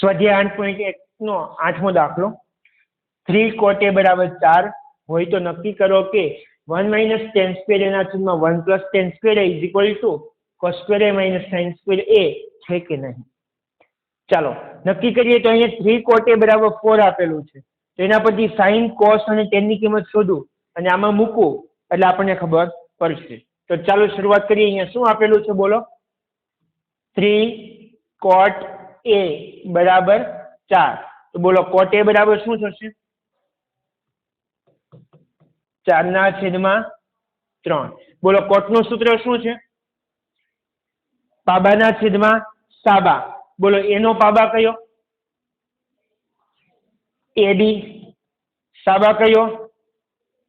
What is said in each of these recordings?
સ્વાધ્યાય આઠ પોઈન્ટ એક નો આઠમો દાખલો. થ્રી કોટ બરાબર ચાર હોય તો નક્કી કરો કે વન માઇનસ ટેન સ્ક્વેર એના છેદમાં one plus tan square is equal to cos square A minus sine square A છે કે નહીં? ચાલો, નક્કી કરીએ તો અહીંયા થ્રી કોટ બરાબર ફોર આપેલું છે. તો એના પરથી સાઇન કોસ અને ટેનની કિંમત શોધું અને આમાં મૂકવું એટલે આપણને ખબર પડશે. તો ચાલો શરૂઆત કરીએ અહીંયા શું આપેલું છે બોલો? થ્રી કોટ એ બરાબર ચાર. તો બોલો કોટ એ બરાબર શું થશે? ચારના છેદમાં ત્રણ. બોલો કોટનું સૂત્ર શું છે? પાબાના છેદમાં સાબા. બોલો એનો પાબા કયો? એ બી. સાબા કયો?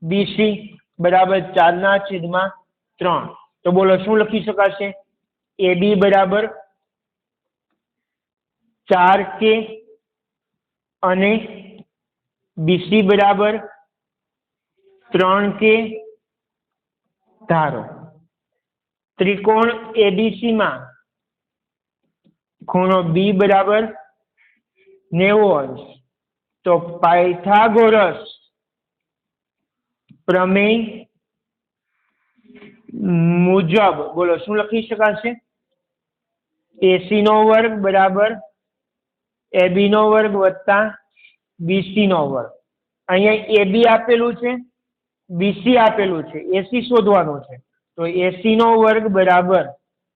બીસી બરાબર ચારના છેદમાં ત્રણ. તો બોલો શું લખી શકાશે? એ બી બરાબર ચાર કે અને બીસી બરાબર ત્રણ કે ધારો. ત્રિકોણ એબીસી માં ખૂણો બી બરાબર નેવું અંશ. તો પાયથાગોરસ પ્રમેય મુજબ, બોલો, શું લખી શકાશે? એસી નો વર્ગ બરાબર એબી નો વર્ગ વત્તા બીસી નો વર્ગ. અહીંયા એબી આપેલું છે બીસી આપેલું છે એસી શોધવાનું છે. તો એસી નો વર્ગ બરાબર,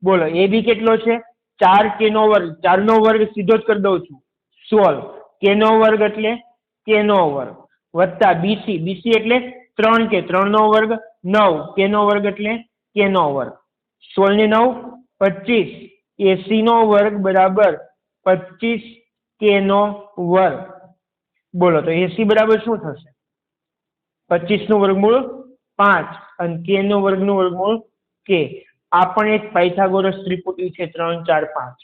બોલો એબી કેટલો છે? ચાર કે નો વર્ગ, ચાર નો વર્ગ સીધો જ કરી દઉં છું. સોળ કે નો વર્ગ એટલે કે નો વર્ગ. વત્તા બીસી બીસી એટલે ત્રણ કે, ત્રણ નો વર્ગ, નવ. કે નો વર્ગ એટલે કે નો વર્ગ. સોળ ને નવ, પચીસ. એસી નો વર્ગ બરાબર પચીસ કે નો વર્ગ. બોલો, તો એસી બરાબર શું થશે? પચીસનું વર્ગમૂળ પાંચ. અને કે નું વર્ગનું વર્ગમૂળ કે આ પણ એક પાયથાગોરસ ત્રિપુટી છે, ત્રણ, ચાર, પાંચ.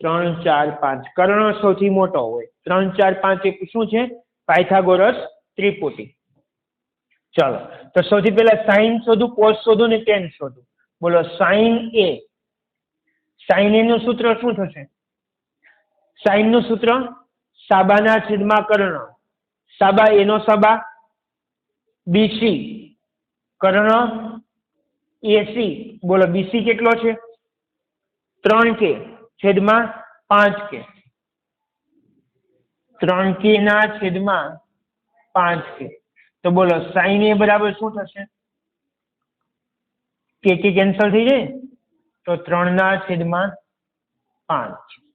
ત્રણ, ચાર, પાંચ. કર્ણ સૌથી મોટો હોય. ત્રણ, ચાર, પાંચ એક શું છે? પાયથાગોરસ ત્રિપુટી. ચલો, તો સૌથી પહેલા સાઈન શોધું, કોસ શોધું ને ટેન શોધું. બોલો સાઈન એ સાઈન એ નું સૂત્ર શું થશે? સાઈનનું સૂત્ર, સાબાના છેદમાં કર્ણ સાબા એનો સાબા? બીસી. કર્ણ, એસી. બોલો, બીસી કેટલો છે? ત્રણ કે. છેદમાં પાંચ કે. ત્રણ કે ના છેદમાં પાંચ કે. તો બોલો, સાઈન એ બરાબર શું થશે? કે કેન્સલ થઈ જાય? તો ત્રણ ના છેદમાં પાંચ.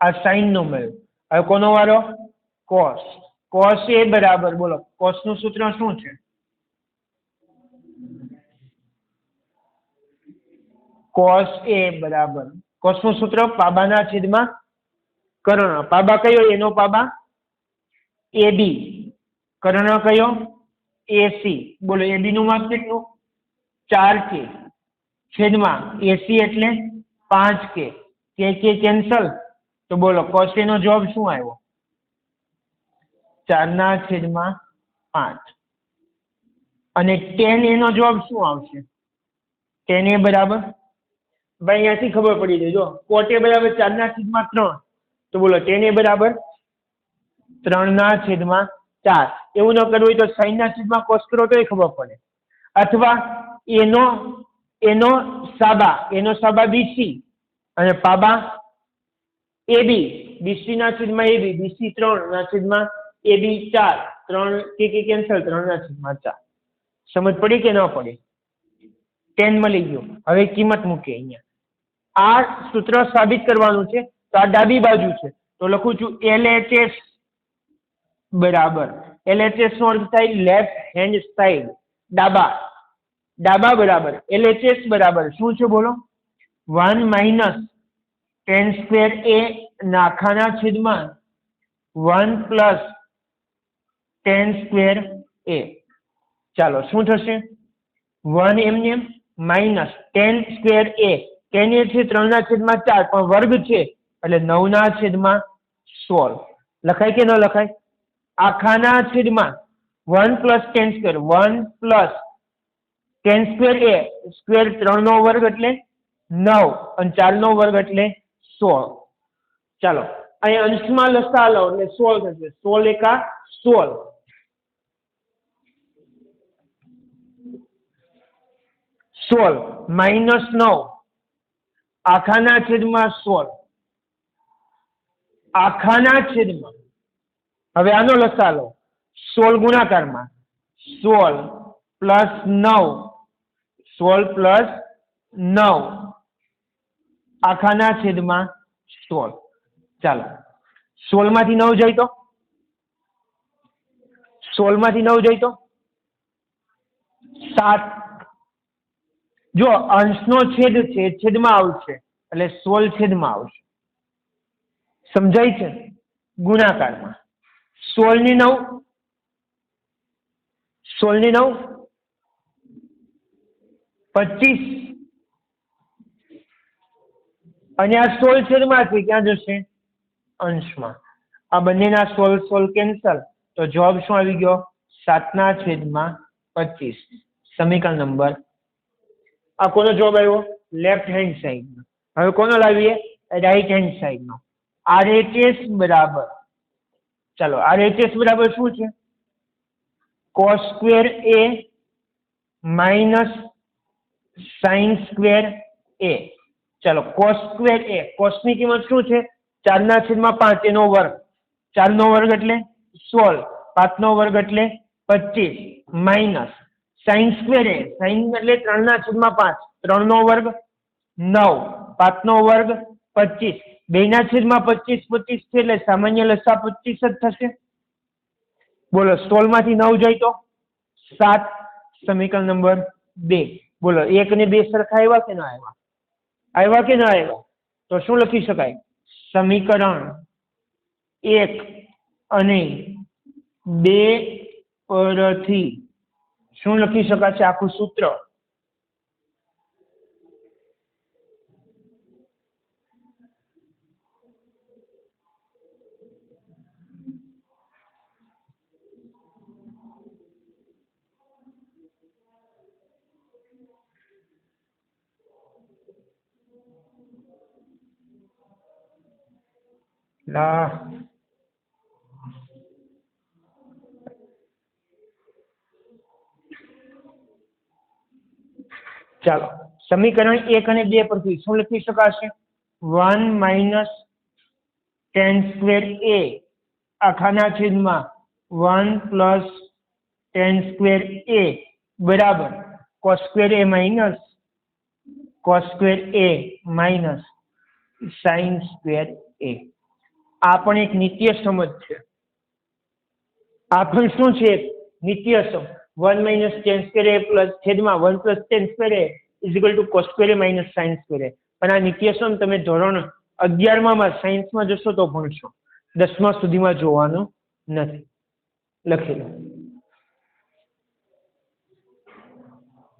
આ સાઈન નો મળ્યો હવે કોનો વારો? કોસ. કોસ એ બરાબર, બોલો. કોસનું સૂત્ર શું છે? કોસ એ બરાબર. કોસનું સૂત્ર? પાબાના છેદમાં કર્ણ. પાબા કયો? એનો પાબા? એ બી. કર્ણ કયો? એસી બોલો, એ બી નું માપ કેટલું? ચાર કે. છેદમાં એસી એટલે પાંચ કે કે કેન્સલ? તો બોલો કોસ એનો જવાબ શું આવ્યો? ચારના છેદમાં પાંચ. અને ટેન એનો જવાબ શું આવશે? ટેન એ બરાબર? ભાઈ, અહીંયાથી ખબર પડી જાય જો. કોટ એ બરાબર ચારના છેદમાં ત્રણ. તો બોલો, ટેન એ બરાબર? ત્રણના છેદમાં ચાર. એવું ન કરવું હોય તો સાઈનના છેદમાં કોસ કરો તોય ખબર પડે. અથવા એનો એનો સાબા એનો સાબા બીસી અને પાબા એ બી બીસી ના છેદમાં એ બી બીસી ત્રણ ના છેદમાં એ બી ચાર. ત્રણ કે કે કેન્સલ ત્રણ ના છેદમાં ચાર. સમજ પડી કે ન પડી? ટેન મળી ગયું. હવે કિંમત મૂકીએ અહીંયા. આ સૂત્ર સાબિત કરવાનું છે. તો આ ડાબી બાજુ છે. તો લખું છું એલએચએસ બરાબર. એલએચએસ નો અર્થ થાય લેફ્ટ હેન્ડ સાઈડ ડાબા. ડાબા બરાબર. એલએચએસ બરાબર. શું છે બોલો? One minus tan square A નાખાના છેદમાં one plus tan square A. ચાલો, શું થશે? વન એમને minus tan square A. Tan A છે ત્રણના છેદમાં ચાર, પણ વર્ગ છે, એટલે નવના છેદમાં સોળ. લખાય કે ન લખાય? આખાના છેદમાં one plus tan square one plus tan square A. Square ત્રણનો વર્ગ એટલે નવ, અને ચારનો વર્ગ એટલે સોળ. ચાલો અહીં અંશમાં લસા લો એટલે સોળ થશે. સોળ એકા સોળ. સોળ, માઇનસ નવ. આખાના છેદમાં સોળ. આખાના છેદમાં. હવે આનો લસા લો સોળ ગુણાકારમાં. સોળ પ્લસ નવ. સોળ પ્લસ નવ. આખાના છેદમાં સોળ. ચાલો. સોળમાંથી નવ જાય તો? સોળમાંથી નવ જાય તો? સાત. જો અંશનો છેદ છે, છેદમાં આવશે, એટલે સોળ છેદમાં આવશે. સમજાય છે? ગુણાકારમાં. સોળની નવ? સોળની નવ? પચીસ. અને આ સોળ છેદમાં છે ક્યાં જશે? અંશમાં. આ બંનેના સોલ સોલ કેન્સલ તો જવાબ શું આવી ગયો? સાતના છેદમાં પચીસ. સમીકરણ નંબર. આ કોનો જવાબ આવ્યો? લેફ્ટ હેન્ડ સાઈડનો હવે કોનો લાવીએ? રાઈટ હેન્ડ સાઈડનો આરએચએસ બરાબર. ચાલો આરએચએસ બરાબર શું છે? Cos square A minus sine square A ચાલો કોસ સ્ક્વેર એ કોસની કિંમત શું છે? ચારના છેદમાં પાંચ, એનો વર્ગ. ચારનો વર્ગ એટલે સોળ, પાંચનો વર્ગ એટલે પચીસ minus sine square A sine એટલે ત્રણના છેદમાં પાંચ, ત્રણનો વર્ગ નવ, પાંચનો વર્ગ પચીસ. બેના છેદમાં પચીસ પચીસ છે એટલે સામાન્ય લસા પચીસ જ થશે. બોલો, સોળમાંથી નવ જાય તો? સાત, સમીકરણ નંબર બે. બોલો, એક ને બે સરખા આવ્યા કે ના આવ્યા? આવ્યા કે ના આવ્યા? તો શું લખી શકાય? સમીકરણ એક અને બે પરથી શું લખી શકાશે? આખું સૂત્ર. લા ચાલો સમીકરણ એક અને બે પરથી શું લખી શકાશે one minus tan square A આખાના છેદમાં one plus tan square A બરાબર cos square A minus cos square A minus sine square A આ પણ એક નિત્ય સમજ છે. આ પણ શું છે? નિત્ય સમ. One minus tan square plus છેદમાં one plus tan square A is to cos square minus sine square પણ આ નિત્ય સમ તમે ધોરણ અગિયારમાં સાયન્સમાં જશો તો ભણશો. દસમા સુધીમાં જોવાનું નથી. લખી લો.